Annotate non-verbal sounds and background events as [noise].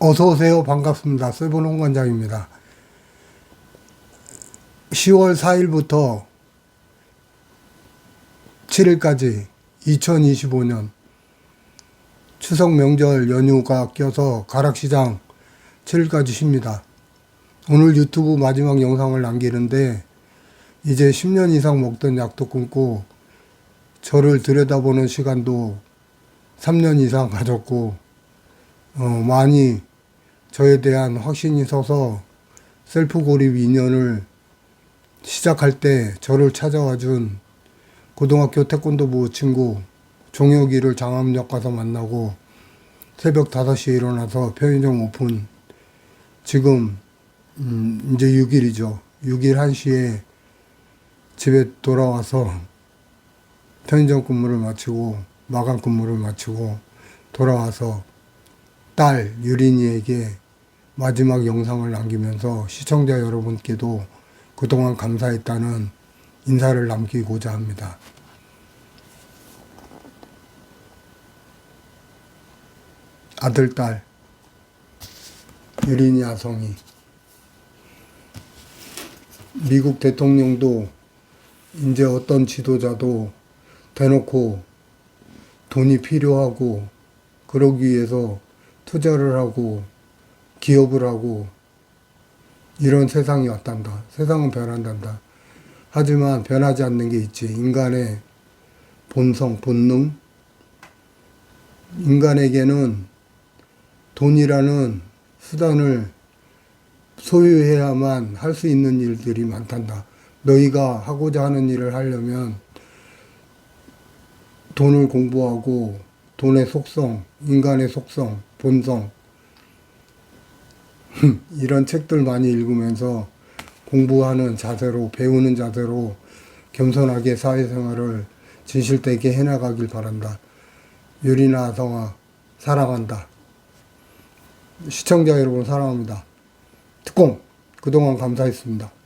어서 오세요. 반갑습니다. 세븐 홍관장입니다. 10월 4일부터 7일까지 2025년 추석 명절 연휴가 껴서 가락시장 7일까지 쉽니다. 오늘 유튜브 마지막 영상을 남기는데 이제 10년 이상 먹던 약도 끊고 저를 들여다보는 시간도 3년 이상 가졌고 어, 많이 저에 대한 확신이 서서 셀프 고립 2년을 시작할 때 저를 찾아와 준 고등학교 태권도부 친구 종혁이를 장암역 가서 만나고 새벽 5시에 일어나서 편의점 오픈 지금 음, 이제 6일이죠. 6일 1시에 집에 돌아와서 편의점 근무를 마치고 마감 근무를 마치고 돌아와서 딸 유린이에게 마지막 영상을 남기면서 시청자 여러분께도 그동안 감사했다는 인사를 남기고자 합니다. 아들, 딸, 유린이 아성이. 미국 대통령도 이제 어떤 지도자도 대놓고 돈이 필요하고 그러기 위해서 투자를 하고 기업을 하고 이런 세상이 왔단다. 세상은 변한단다. 하지만 변하지 않는 게 있지. 인간의 본성, 본능. 인간에게는 돈이라는 수단을 소유해야만 할 수 있는 일들이 많단다. 너희가 하고자 하는 일을 하려면 돈을 공부하고 돈의 속성, 인간의 속성, 본성 [laughs] 이런 책들 많이 읽으면서 공부하는 자세로 배우는 자세로 겸손하게 사회생활을 진실되게 해나가길 바란다. 유리나 성아 사랑한다. 시청자 여러분 사랑합니다. 특공 그동안 감사했습니다.